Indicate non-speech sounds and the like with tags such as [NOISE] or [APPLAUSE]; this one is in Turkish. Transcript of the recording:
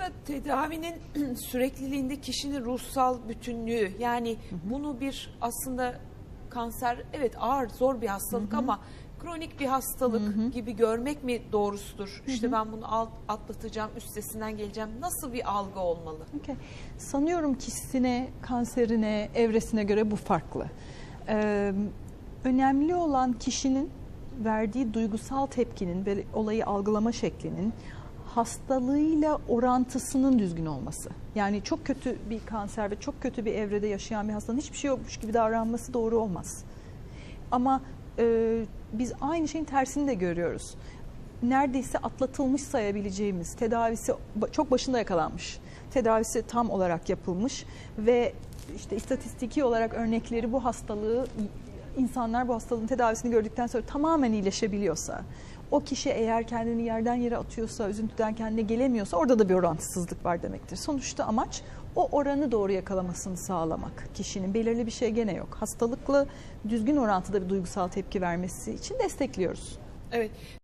Burada tedavinin [CLEARS THROAT] sürekliliğinde kişinin ruhsal bütünlüğü yani bunu bir aslında kanser evet ağır zor bir hastalık ama kronik bir hastalık gibi görmek mi doğrusudur? İşte ben bunu alt- atlatacağım, üstesinden geleceğim. Nasıl bir algı olmalı? Okey. Sanıyorum kişisine, kanserine, evresine göre bu farklı. Ee, önemli olan kişinin verdiği duygusal tepkinin ve olayı algılama şeklinin hastalığıyla orantısının düzgün olması. Yani çok kötü bir kanser ve çok kötü bir evrede yaşayan bir hastanın hiçbir şey yokmuş gibi davranması doğru olmaz. Ama e, biz aynı şeyin tersini de görüyoruz. Neredeyse atlatılmış sayabileceğimiz tedavisi çok başında yakalanmış. Tedavisi tam olarak yapılmış ve işte istatistiki olarak örnekleri bu hastalığı insanlar bu hastalığın tedavisini gördükten sonra tamamen iyileşebiliyorsa o kişi eğer kendini yerden yere atıyorsa, üzüntüden kendine gelemiyorsa orada da bir orantısızlık var demektir. Sonuçta amaç o oranı doğru yakalamasını sağlamak. Kişinin belirli bir şey gene yok. Hastalıklı düzgün orantıda bir duygusal tepki vermesi için destekliyoruz. Evet.